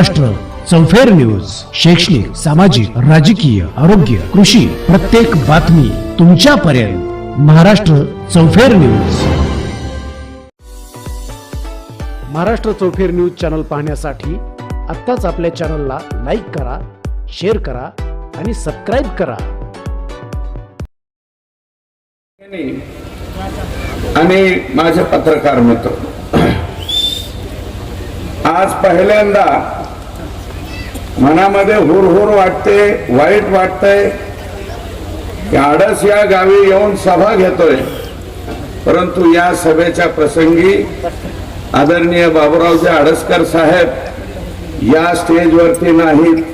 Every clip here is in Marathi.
महाराष्ट्र चौफेर न्यूज शैक्षणिक सामाजिक राजकीय आरोग्य कृषी प्रत्येक बातमी तुमच्यापर्यंत. महाराष्ट्र चौफेर न्यूज महाराष्ट्र चौफेर न्यूज चॅनल पाहण्यासाठी आत्ताच आपल्या चॅनलला लाईक करा शेअर करा आणि सबस्क्राईब करा. आणि माझे पत्रकार मित्र आज पहिल्यांदा मनामध्ये हुरहुर वाटते वाईट वाटतंय. की आडस या गावी येऊन सभा घेतोय. परंतु या सभेच्या प्रसंगी आदरणीय बाबूरावजी आडसकर साहेब या स्टेजवरती नाहीत.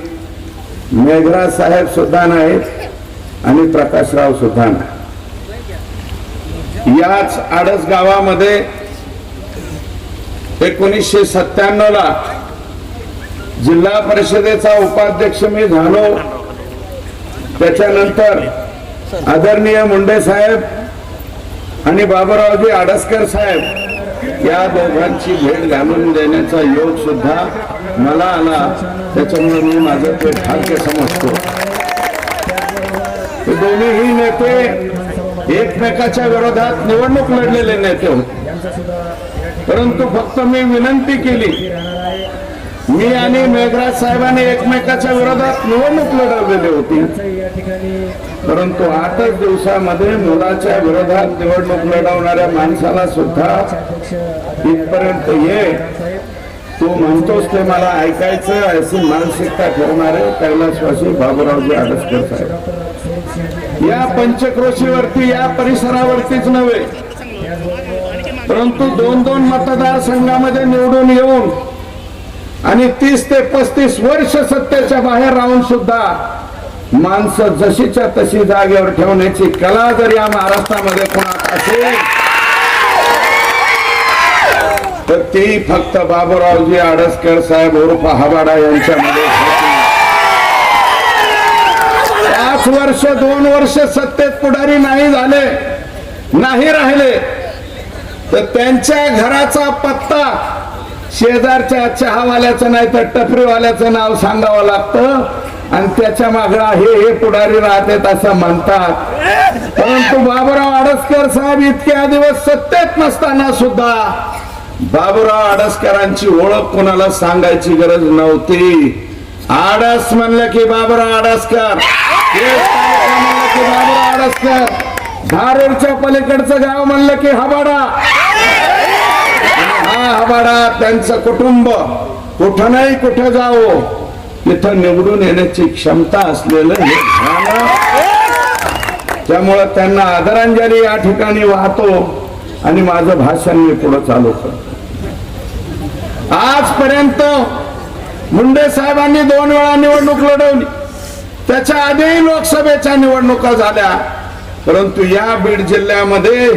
मेघराज साहेब सुद्धा नाहीत आणि प्रकाशराव सुद्धा नाही याच आडस गावामध्ये एकोणीसशे सत्त्याण्णव ला जिल्हा परिषदेचा उपाध्यक्ष मी झालो. त्याच्यानंतर आदरणीय मुंडे साहेब आणि बाबुरावजी आडसकर साहेब या दोघांची भेट घालून देण्याचा योग सुद्धा मला आला. त्याच्यामुळे मी माझं ते भाग्य समजतो. दोन्हीही नेते एकमेकाच्या विरोधात निवडणूक लढलेले नेते होते. परंतु फक्त मी विनंती केली मी आणि मेघराज साहेबांनी एकमेकाच्या विरोधात निवडणूक लढवलेली होती. परंतु आठच दिवसामध्ये मुलाच्या विरोधात निवडणूक लढवणाऱ्या माणसाला सुद्धा इथपर्यंत ये. तू म्हणतोस ते मला ऐकायचं अशी मानसिकता ठेवणारे कैलासवासी बाबूरावजी आडसकर साहेब. या पंचक्रोशीवरती या परिसरावरतीच नव्हे परंतु दोन दोन मतदारसंघामध्ये निवडून येऊन आणि तीस ते पस्तीस वर्ष सत्तेच्या बाहेर राहून सुद्धा माणसं जशीच्या तशी जागेवर ठेवण्याची कला जर या महाराष्ट्रामध्ये कोणात असेल तर ती फक्त बाबूरावजी आडसकर साहेब उर्फ हबाडा यांच्यामध्ये पाच वर्ष दोन वर्ष सत्तेत पुढारी नाही झाले नाही राहिले तर त्यांच्या घराचा पत्ता शेजारच्या चहावाल्याचं नाही तर टपरीवाल्याचं नाव सांगावं लागतं. आणि त्याच्या मागं हे हे पुढारी राहतात असं म्हणतात. परंतु बाबूराव आडसकर साहेब इतक्या दिवस सत्तेत नसताना सुद्धा बाबूराव आडसकरांची ओळख कोणाला सांगायची गरज नव्हती. आडस म्हणलं की बाबूराव आडसकर. म्हणलं की बाबूराव आडसकर. धारूरच्या पलीकडचं गाव म्हणलं की हबाडा. हा आवाडा त्यांचं कुटुंब. कुठं नाही कुठं जावो. तिथं निवडून येण्याची क्षमता असलेलं हे त्यामुळं त्यांना आदरांजली या ठिकाणी वाहतो आणि माझं भाषण मी पुढे चालू करतो. आजपर्यंत मुंडे साहेबांनी दोन वेळा निवडणूक लढवली. त्याच्या आधीही लोकसभेच्या निवडणुका झाल्या. परंतु या बीड जिल्ह्यामध्ये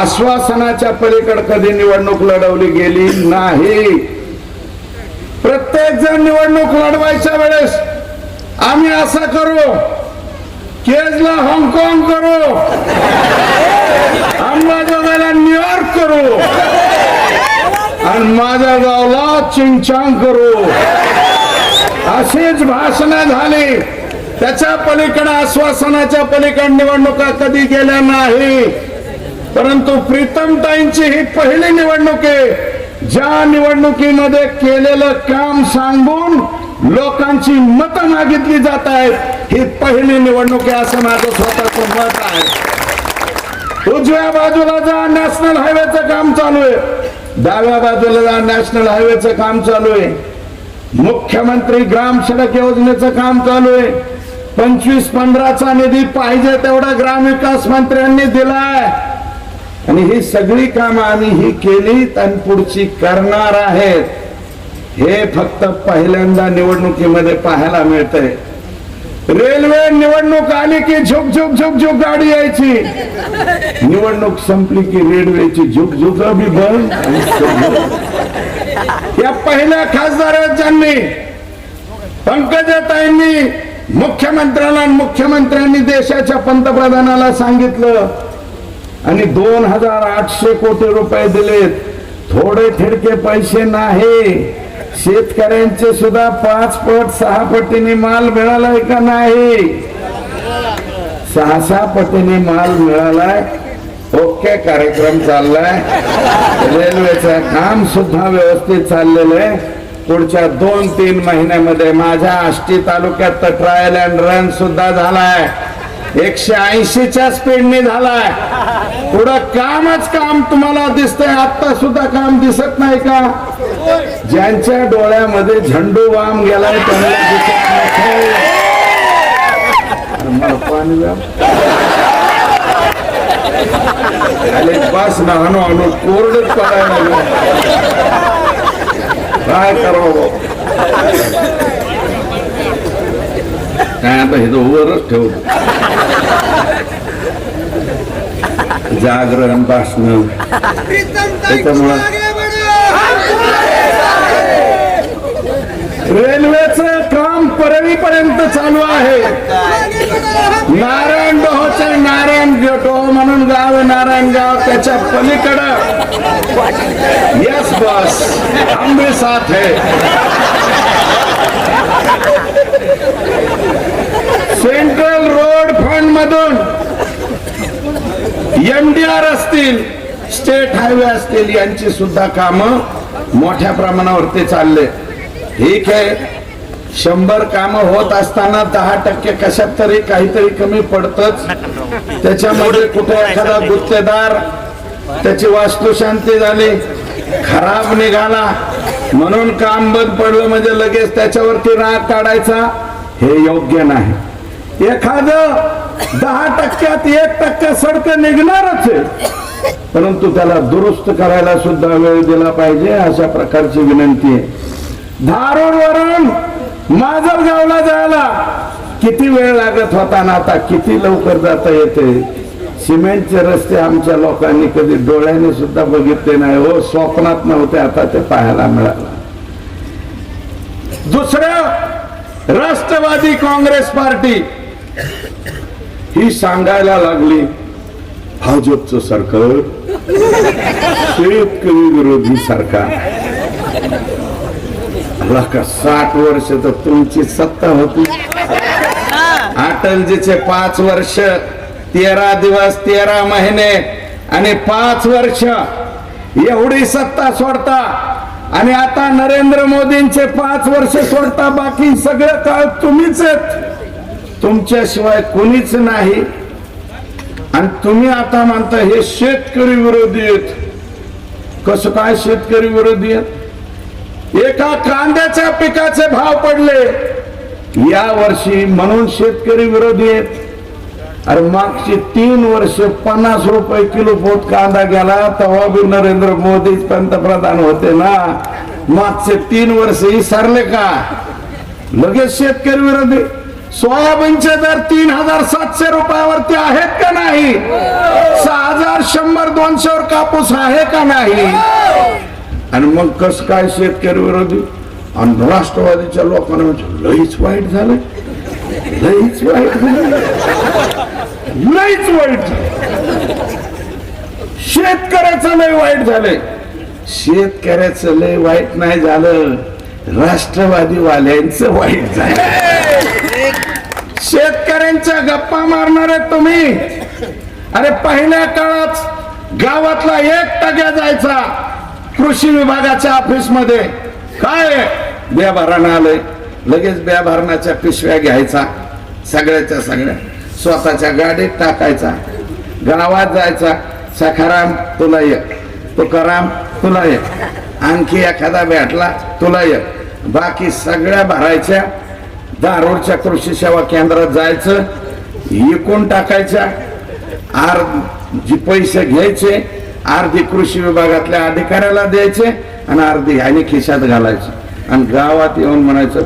आश्वासनाच्या पलीकड कधी निवडणूक लढवली गेली नाही. प्रत्येक जण निवडणूक लढवायच्या वेळेस आम्ही असं करू केजला हाँगकाँग करू अंबाजोगाईला न्यूयॉर्क करू आणि माझ्या गावला चिंचांग करू. अशीच भाषण झाली. त्याच्या पलीकडे आश्वासनाच्या पलीकडे निवडणुका कधी गेल्या नाही. परंतु प्रीतमताईंची ही पहिली निवडणूक आहे ज्या निवडणुकीमध्ये केलेलं काम सांगून लोकांची मतं मागितली जात आहेत ही पहिली निवडणूक आहे असं माझं स्वतःच मत आहे. उजव्या बाजूला जा नॅशनल हायवेचं काम चालू आहे. डाव्या बाजूला जा नॅशनल हायवेचं काम चालू आहे. मुख्यमंत्री ग्राम सडक योजनेचं काम चालू आहे. पंचवीस पंधराचा निधी पाहिजे तेवढा ग्रामविकास मंत्र्यांनी दिलाय. आणि ही सगळी कामं आम्ही ही केली आणि पुढची करणार आहेत. हे फक्त पहिल्यांदा निवडणुकीमध्ये पाहायला मिळतंय. रेल्वे निवडणूक आली की झुक झुक झुक झुक गाडी यायची. निवडणूक संपली की रेल्वेची झुक झुक बी बंद या पहिल्या खासदारांनी पंकजाताईंनी मुख्यमंत्र्याला मुख्यमंत्र्यांनी देशाच्या पंतप्रधानाला सांगितलं आणि दोन हजार आठशे कोटी रुपये दिलेत. थोडे थिडके पैसे नाही. शेतकऱ्यांचे सुद्धा पाच पट सहा पटीने माल मिळालाय का नाही? सहा सहा पटीने माल मिळालाय. ओके कार्यक्रम चाललाय. रेल्वेचं काम सुद्धा व्यवस्थित चाललेलं आहे. पुढच्या दोन तीन महिन्यामध्ये माझ्या आष्टी तालुक्यात तर ट्रायल अँड रन सुद्धा झालाय. एकशे ऐंशीच्या स्पीडने झालाय. पुढं कामच काम तुम्हाला दिसतंय. आता सुद्धा काम दिसत नाही का? ज्यांच्या डोळ्यामध्ये झंडू वाम गेलाय त्यांना दिसत नाही. अरे बस ना हणू कोरडच पडायला लागलं. काय करावं काय आता हे तर वरच ठेवतो. जागरण भाषण त्याच्यामुळं रेल्वेचं काम परळीपर्यंत चालू आहे. नारायण डोहोचे नारायण गेटो म्हणून गाव नारायण गाव त्याच्या पलीकडं. यस बस. आंबे साथ है सेंट्रल रोड फंड मधून एमडीआर असतील स्टेट हायवे असतील यांची सुद्धा कामं मोठ्या प्रमाणावरती चालले. ठीक आहे. शंभर कामं होत असताना दहा टक्के कशात तरी काहीतरी कमी पडतच. त्याच्यामध्ये कुठे एखादा गुत्तेदार त्याची वास्तुशांती झाली खराब निघाला म्हणून काम बंद पडलं म्हणजे लगेच त्याच्यावरती राग काढायचा हे योग्य नाही. एखाद दहा टक्क्यात एक टक्का सडक निघणारच आहे. परंतु त्याला दुरुस्त करायला सुद्धा वेळ दिला पाहिजे अशा प्रकारची विनंती आहे. धारूर वरून माजलगावला जायला किती वेळ लागत होता ना आता? किती लवकर जाता येते? सिमेंटचे रस्ते आमच्या लोकांनी कधी डोळ्याने सुद्धा बघितले नाही. हो स्वप्नात नव्हते आता ते पाहायला मिळालं. दुसरं राष्ट्रवादी काँग्रेस पार्टी. ही सांगायला लागली भाजपचं सरकार शेतकरी विरोधी सरकार. का साठ वर्ष तर तुमची सत्ता होती? अटलजीचे पाच वर्ष तेरा दिवस तेरा महिने आणि पाच वर्ष एवढी सत्ता सोडता आणि आता नरेंद्र मोदींचे पाच वर्ष सोडता बाकी सगळं काळ तुम्हीच आहेत. तुमच्याशिवाय कोणीच नाही. आणि तुम्ही आता मानता हे शेतकरी विरोधी आहेत. कसं काय शेतकरी विरोधी आहेत? एका कांद्याच्या पिकाचे भाव पडले. या वर्षी म्हणून शेतकरी विरोधी आहेत. अरे मागची तीन वर्ष पन्नास रुपये किलो पोत कांदा गेला तेव्हा बी नरेंद्र मोदी पंतप्रधान होते ना. मागचे तीन वर्ष विसरले का? लगेच शेतकरी विरोधी. सोयाबीनचे दर तीन हजार सातशे रुपयावरती आहेत का नाही? सहा हजार शंभर दोनशेवर कापूस आहे का नाही? आणि मग कस काय शेतकरी विरोधी? आणि राष्ट्रवादीच्या लोकांना म्हणजे लईच वाईट झालं लईच वाईट झालं लईच वाईट शेतकऱ्याचं लय वाईट झालंय. शेतकऱ्याचं लय वाईट नाही झालं. राष्ट्रवादी वाल्यांचं वाईट झालं शेतकऱ्यांच्या गप्पा मारणारे तुम्ही. अरे पहिल्या काळात गावातला एक टग्या जायचा कृषी विभागाच्या ऑफिसमध्ये काय? बिया भरणं आलंय. लगेच बिया भरणाच्या पिशव्या घ्यायचा. सगळ्याच्या सगळ्या. स्वतःच्या गाडीत टाकायचा. गावात जायचा. सखाराम तुला एक. तुकाराम तुला एक. आणखी एखादा भेटला तुला एक. बाकी सगळ्या भरायच्या. दारोडच्या कृषी सेवा केंद्रात जायचं एकूण टाकायच्या आर जी पैसे घ्यायचे अर्धी कृषी विभागातल्या अधिकाऱ्याला द्यायचे आणि अर्धी ह्याने खिशात घालायचे. आणि गावात येऊन म्हणायचं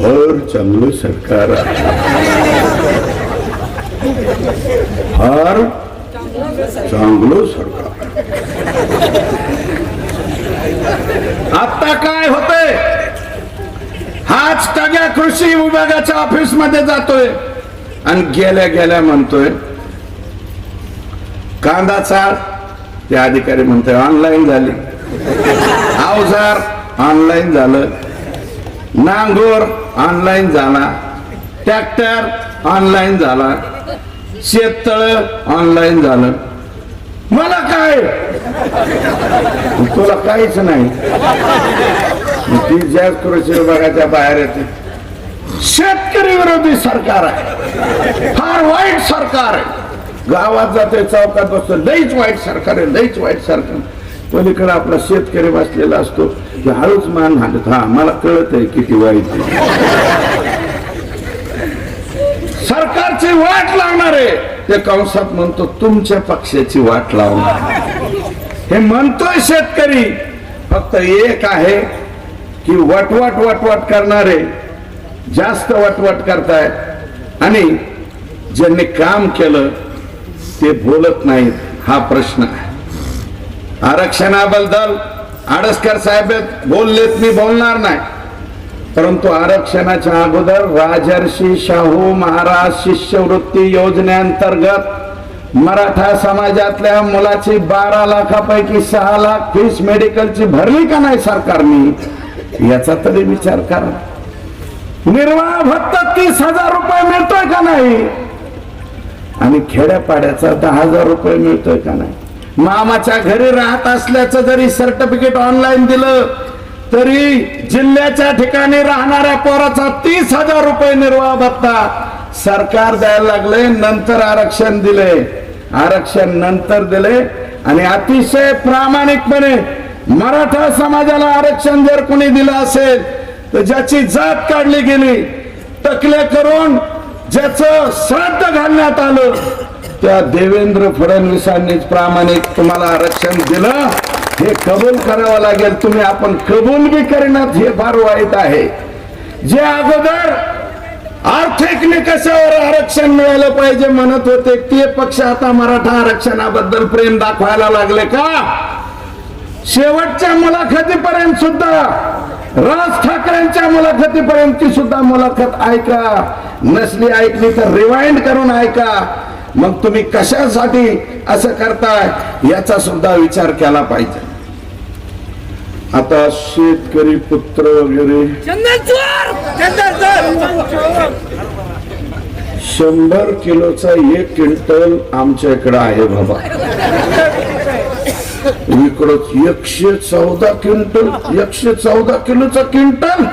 हर चांगलं सरकार हर चांगलं सरकार आता काय होतंय? हाच टग्या कृषी विभागाच्या ऑफिसमध्ये जातोय. आणि गेल्या गेल्या म्हणतोय कांदा चाळ ते अधिकारी म्हणतोय ऑनलाईन झाली. अवजार ऑनलाईन झालं. नांगोर ऑनलाईन झाला. ट्रॅक्टर ऑनलाईन झाला. शेततळ ऑनलाईन झालं. मला काय? तुला काहीच नाही. ती जास्त कृषी विभागाच्या बाहेर येते. शेतकरी विरोधी सरकार आहे. फार वाईट सरकार आहे. गावात जाते चौकात बसतो लईच वाईट सरकार आहे लईच वाईट सरकार पलीकडे आपला शेतकरी बसलेला असतो. की हळूच मान हालत हा मला कळत आहे किती वाईट सरकारची वाट लावणार आहे. ते कंसात म्हणतो तुमच्या पक्षाची वाट लावणार. हे म्हणतोय शेतकरी फक्त एक आहे. की वटवट वटवट करणारे जास्त वटवट करतायत. आणि ज्यांनी काम केलं ते बोलत नाहीत हा प्रश्न आहे. आरक्षणाबद्दल आडसकर साहेब बोललेत मी बोलणार नाही. परंतु आरक्षणाच्या अगोदर राजर्षी शाहू महाराज शिष्यवृत्ती योजनेअंतर्गत मराठा समाजातल्या मुलाची बारा लाखापैकी सहा लाख फीस मेडिकलची भरली का नाही सरकारने? याचा तरी विचार करा. निर्वाह भत्ता तीस हजार रुपये मिळतोय का नाही? आणि खेड्यापाड्याचा दहा हजार रुपये मिळतोय का नाही? मामाच्या घरी राहत असल्याचं जरी सर्टिफिकेट ऑनलाईन दिलं तरी जिल्ह्याच्या ठिकाणी राहणाऱ्या पोराचा तीस हजार रुपये निर्वाह भत्ता सरकार द्यायला लागले नंतर आरक्षण दिले आरक्षण नंतर दिले आणि अतिशय प्रामाणिकपणे मराठा समाजाला आरक्षण जर कोणी दिलं असेल तर ज्याची जात काढली गेली टकले करून ज्याचं श्राद्ध घालण्यात आलं त्या देवेंद्र फडणवीसांनी प्रामाणिक तुम्हाला आरक्षण दिलं. हे कबूल करावं लागेल. तुम्ही आपण कबूल बी करण्यात हे फार वाईट आहे. जे अगोदर आर्थिक निकषावर आरक्षण मिळालं पाहिजे म्हणत होते ते पक्ष आता मराठा आरक्षणाबद्दल प्रेम दाखवायला लागले का? शेवटच्या मुलाखतीपर्यंत सुद्धा राज ठाकरेंच्या मुलाखतीपर्यंतची सुद्धा मुलाखत ऐका. नसली ऐकली तर रिवाइंड करून ऐका. मग तुम्ही कशासाठी असं करताय याचा सुद्धा विचार केला पाहिजे. आता शेतकरी पुत्र वगैरे. शंभर किलोचा एक क्विंटल आमच्या इकडं आहे बाबा. इकडं एकशे चौदा क्विंटल एकशे चौदा किलोचा क्विंटल.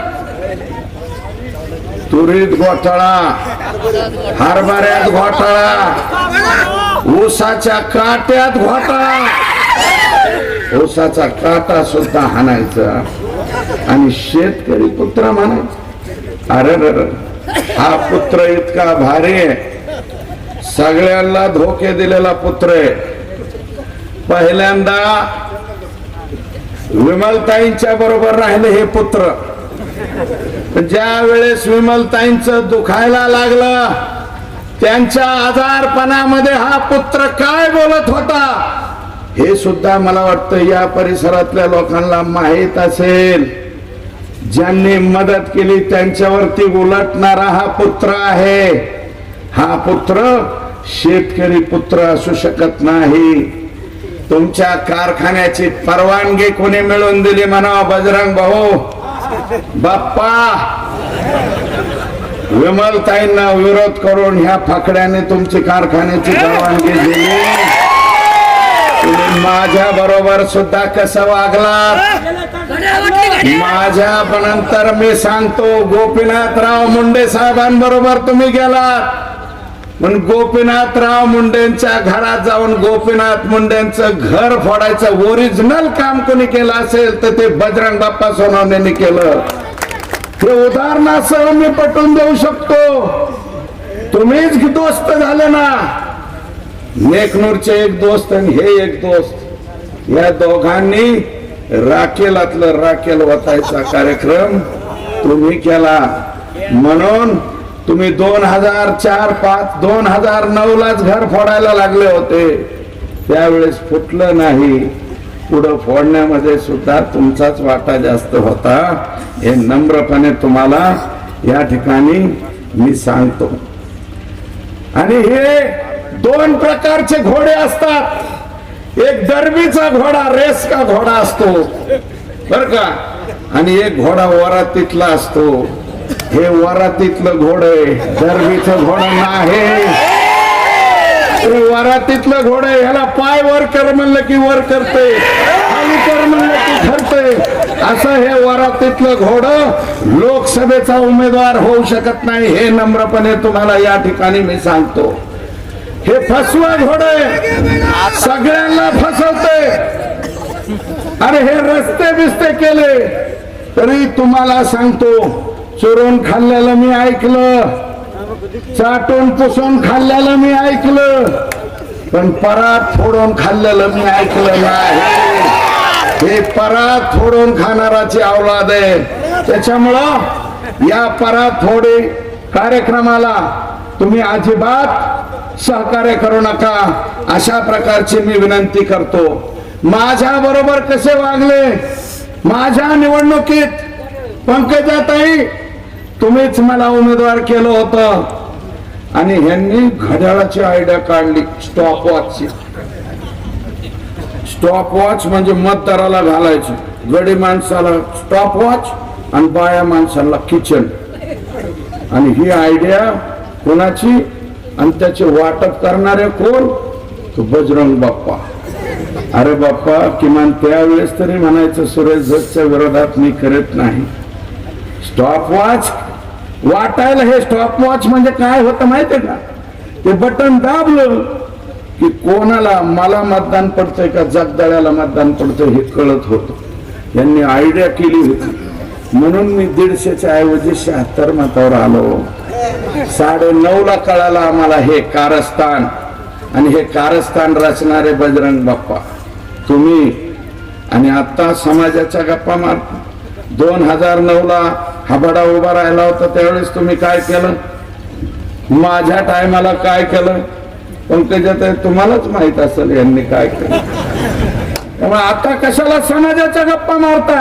तुरीत घोटाळा हरभऱ्यात घोटाळा ऊसाच्या काट्यात घोटाळा. ऊसाचा काटा सुद्धा हाणायचा आणि शेतकरी पुत्र म्हणायचा अरे रे, हा पुत्र इतका भारी आहे. सगळ्यांना धोके दिलेला पुत्र आहे. पहिल्यांदा विमलताईंच्या बरोबर राहिले हे पुत्र. ज्या वेळेस विमलताईंच दुखायला लागलं त्यांच्या आजारपणामध्ये हा पुत्र काय बोलत होता हे सुद्धा मला वाटतं या परिसरातल्या लोकांना माहीत असेल. ज्यांनी मदत केली त्यांच्यावरती उलटणारा हा पुत्र आहे. हा पुत्र शेतकरी पुत्र असू शकत नाही. तुमच्या कारखान्याची परवानगी कोणी मिळवून दिली म्हणा बजरंग भाऊ? बाप्पा! विमलताईंना विरोध करून ह्या फाकड्याने तुमची कारखान्याची परवानगी दिली. तुम्ही माझ्या बरोबर सुद्धा कसं वागलात? माझ्या नंतर मी सांगतो गोपीनाथराव मुंडे साहेबांबरोबर तुम्ही गेलात. पण गोपीनाथराव मुंडेंच्या घरात जाऊन गोपीनाथ मुंडेंचं घर फोडायचं ओरिजिनल काम कोणी केलं असेल तर ते बजरंग बाप्पा सोनवण्याने केलं. हे उदाहरणासह मी पटवून देऊ शकतो. तुम्हीच दोस्त झाले ना. नेकनूरचे एक दोस्त आणि हे एक दोस्त. या दोघांनी राखेलातलं राखेल वतायचा कार्यक्रम तुम्ही केला. म्हणून तुम्ही दोन हजार चार पाच दोन हजार नऊ लाच घर फोडायला लागले होते. त्यावेळेस फुटलं नाही. पुढं फोडण्यामध्ये सुद्धा तुमचाच वाटा जास्त होता. हे नम्रपणे तुम्हाला या ठिकाणी मी सांगतो. आणि हे दोन प्रकारचे घोडे असतात. एक दरबीचा घोडा रेस का घोडा असतो. बर का? आणि एक घोडा वरातीतला असतो. हे वरातीतलं घोड आहे. घोड नाही. वरातीतलं घोड आहे. ह्याला पाय वर कर म्हणलं की वर करते खाली कर म्हणलं की ठरते असं हे वरातीतलं घोड लोकसभेचा उमेदवार होऊ शकत नाही. हे नम्रपणे तुम्हाला या ठिकाणी मी सांगतो. हे फसवा घोड आहे. सगळ्यांना फसवते अरे हे रस्ते बिस्ते केले. तरी तुम्हाला सांगतो चोरून खाल्लेलं मी ऐकलं. चाटून पुसून खाल्ल्याला मी ऐकलं. पण परात फोडून खाल्लेलं मी ऐकलं नाही. हे परात फोडून खाणाराची अवलाद आहे. त्याच्यामुळं या परात थोडे कार्यक्रमाला तुम्ही अजिबात सहकार्य करू नका. अशा प्रकारची मी विनंती करतो. माझ्या बरोबर कसे वागले? माझ्या निवडणुकीत पंकजाताई तुम्हीच मला उमेदवार केलं होतं. आणि ह्यांनी घड्याळाची आयडिया काढली स्टॉप वॉचची स्टॉप वॉच म्हणजे मतदाराला घालायची. गडी माणसाला स्टॉप वॉच आणि बाया माणसाला किचन आणि ही आयडिया कोणाची? आणि त्याचे वाटप करणारे कोण? तो बजरंग बाप्पा. अरे बाप्पा किमान त्यावेळेस तरी म्हणायचं सुरेश जगच्या विरोधात मी करत नाही. स्टॉप वॉच वाटायला हे स्टॉप वॉच म्हणजे काय होतं माहितीये का? ते बटन दाबलं की कोणाला मला मतदान पडतंय का? जगदाळ्याला मतदान पडतंय हे कळत होतं. यांनी आयडिया केली होती. म्हणून मी दीडशेच्या ऐवजी शहात्तर मतावर आलो. साडे नऊ ला आम्हाला हे कारस्थान. आणि हे कारस्थान रचणारे बजरंग बाप्पा. तुम्ही आणि आता समाजाच्या गप्पा मार. दोन हजार नऊ ला हा बडा उभा राहिला होता त्यावेळेस तुम्ही काय केलं? माझ्या टायमाला काय केलं? पंकजात तुम्हालाच माहीत असेल यांनी काय केलं. त्यामुळे आता कशाला समाजाच्या गप्पा मारता?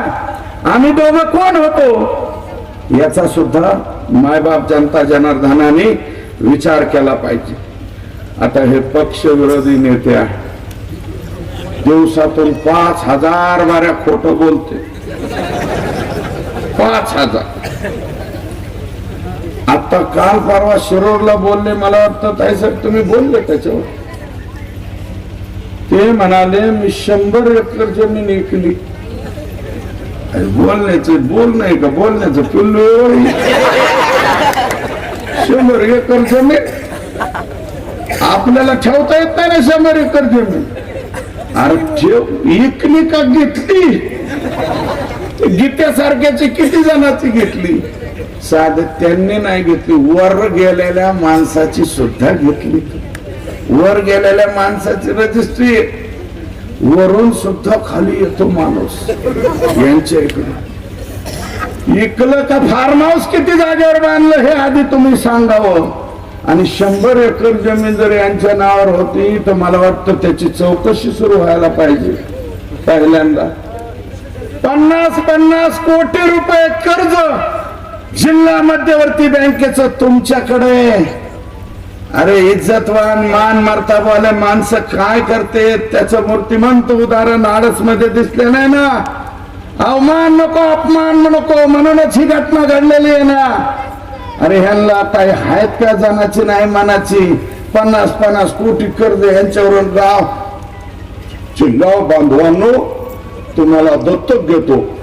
आम्ही दोघं कोण होतो? याचा सुद्धा मायबाप जनता जनार्दनाने विचार केला पाहिजे. आता हे पक्ष विरोधी नेते आहे दिवसातून पाच हजार बाऱ्या खोट बोलते. पाच हजार आता काल परवा शिरोरला बोलले मला वाटतं ताई साहेब तुम्ही बोलले त्याच्यावर. ते म्हणाले मी शंभर एकर जमीन ऐकली बोलण्याचे बोल नाही का? बोलण्याचं पिल्लू शंभर एकर जमीन. आपल्याला ठेवता येत नाही ना शंभर एकर जमीन. अरे ठेव इकली का घेतली? गीतेसारख्याची किती जणांची घेतली? साध त्यांनी नाही घेतली. वर गेलेल्या माणसाची सुद्धा घेतली. वर गेलेल्या माणसाची रजिस्ट्री. वरून सुद्धा खाली येतो माणूस. यांच्या इकडे. इकलं का फार्म हाऊस किती जागेवर बांधलं हे आधी तुम्ही सांगावं. आणि शंभर एकर जमीन जर यांच्या नावावर होती तर मला वाटतं त्याची चौकशी सुरू व्हायला पाहिजे. पहिल्यांदा. पन्नास पन्नास कोटी रुपये कर्ज जिल्हा मध्यवर्ती बँकेचं तुमच्याकडे. अरे इज्जतवान मान मर्ताबाले माणसं काय करते? त्याचं मूर्तिमंत उदाहरण आडसमध्ये दिसले नाही ना? अवमान नको अपमान नको म्हणूनच ही घटना घडलेली आहे ना? अरे ह्यांना काही आहेत का जनाची नाही मनाची? पन्नास पन्नास कोटी कर्ज यांच्यावरून गाव. गाव बांधवांनो तुम्हाला दत्तक घेतो.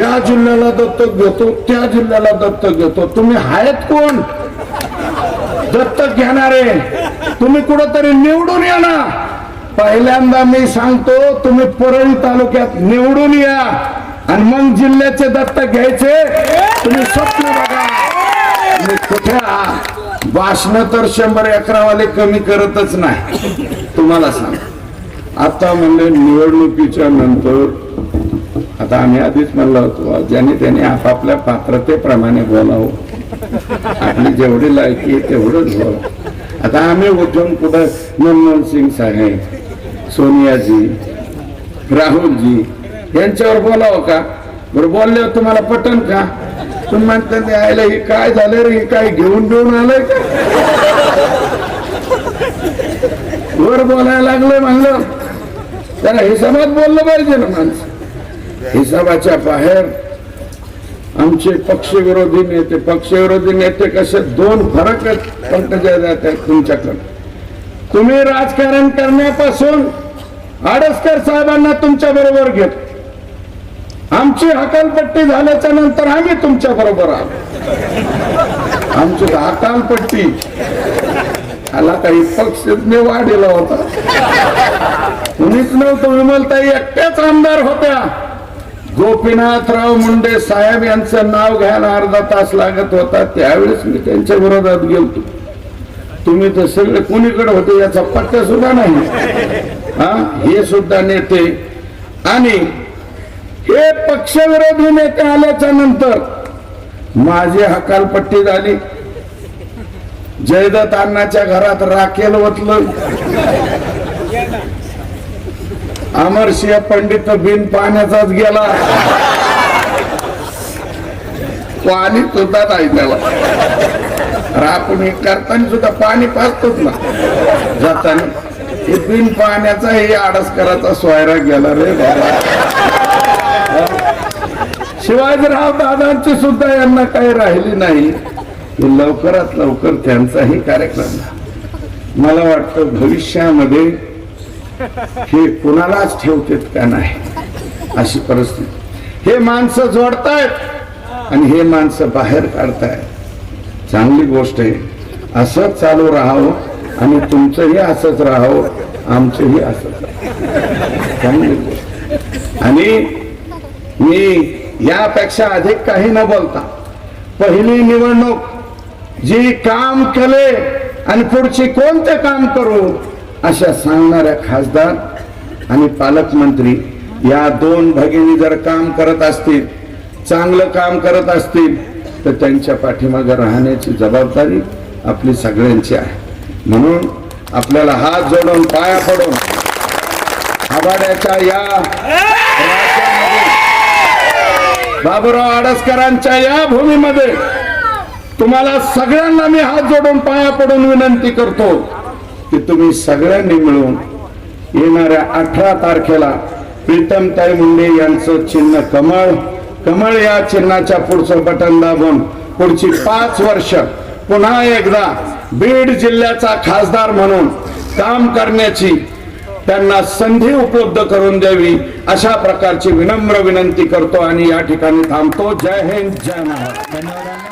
या जिल्ह्याला दत्तक घेतो त्या जिल्ह्याला दत्तक घेतो. तुम्ही आहेत कोण? दत्तक घेणारे. तुम्ही कुठंतरी निवडून या ना. पहिल्यांदा मी सांगतो तुम्ही परळी तालुक्यात निवडून या. आणि मग जिल्ह्याचे दत्तक घ्यायचे. तुम्ही स्वप्न बघा. तुम्ही कुठे भाषण तर शंभर अकरावाले कमी करतच नाही. तुम्हाला सांग आता म्हणले निवडणुकीच्या नंतर आता आम्ही आधीच म्हणलं होतो ज्याने त्याने आपापल्या पात्रतेप्रमाणे बोलावं. आपली जेवढी लायकी तेवढंच बोला आता आम्ही उठून कुठं मनमोहन सिंग साहेब सोनियाजी राहुलजी यांच्यावर बोलावं का? बरं बोलल्यावर तुम्हाला पटन का? तुम्ही म्हणता ते आयला हे काय झालं रे? हे काय घेऊन घेऊन आलंय का? वर बोलायला लागलं म्हणलं. त्याला हिसाबात बोललं पाहिजे ना माणसं. हिसाबाच्या बाहेर आमचे पक्षविरोधी नेते पक्षविरोधी नेते कसे दोन फरक आहेत तुमच्याकडे. तुम्ही राजकारण करण्यापासून आडसकर साहेबांना तुमच्या बरोबर घेत. आमची हकालपट्टी झाल्याच्यानंतर आम्ही तुमच्या बरोबर आलो. आमची हकालपट्टी आला काही पक्षने वाढीला होता. कुणीच नव्हतं विमलताई एकट्याच आमदार होत्या. गोपीनाथराव मुंडे साहेब यांचं नाव घ्यायला अर्धा तास लागत होता. त्यावेळेस मी त्यांच्या विरोधात गेलो तुम्ही तर सगळे कुणीकडे होते याचा पत्ता सुद्धा नाही. हा? हे सुद्धा नेते. आणि हे पक्षविरोधी नेते आल्याच्यानंतर माझी हकालपट्टी झाली. जयदत्त अण्णाच्या घरात राखेल वतलं अमरसिंह पंडित बिन पाण्याचाच गेला. पाणी सुद्धा नाही त्याला. राखून हे करताना सुद्धा पाणी पाचतोच ना. जाताना हे बिन पाण्याचा हे आडस करायचा सोयरा गेला रे बाबा. शिवाजीराव दादांची सुद्धा यांना काही राहिली नाही. की लवकरात लवकर त्यांचाही कार्यक्रम झाला. मला वाटतं भविष्यामध्ये हे कुणालाच ठेवतेत का नाही अशी परिस्थिती. हे माणसं जोडतायत आणि हे माणसं बाहेर काढतायत. चांगली गोष्ट आहे. असंच चालू राहावं आणि तुमचंही असंच राहावं आमचंही असंच चांगली गोष्ट. आणि मी यापेक्षा अधिक काही न बोलता पहिली निवडणूक जी काम केले आणि पुढचे कोणते काम करू अशा सांगणाऱ्या खासदार आणि पालकमंत्री या दोन भगिनी जर काम करत असतील चांगलं काम करत असतील तर त्यांच्या पाठीमागे राहण्याची जबाबदारी आपली सगळ्यांची आहे. म्हणून आपल्याला हात जोडून पाया पडून आभाड्याच्या या बाबुराव आडसकरांच्या या भूमीमध्ये तुम्हाला सगळ्यांना मी हात जोडून पाया पडून विनंती करतो की तुम्ही सगळ्यांनी मिळून येणाऱ्या अठरा तारखेला प्रीतमताई मुंडे यांचं चिन्ह कमळ कमळ या चिन्हाच्या पुढचं बटन दाबून पुढची पाच वर्ष पुन्हा एकदा बीड जिल्ह्याचा खासदार म्हणून काम करण्याची त्यांना संधी उपलब्ध करून द्यावी अशा प्रकारची विनम्र विनंती करतो आणि या ठिकाणी थांबतो. जय हिंद जय महाराज धन्यवाद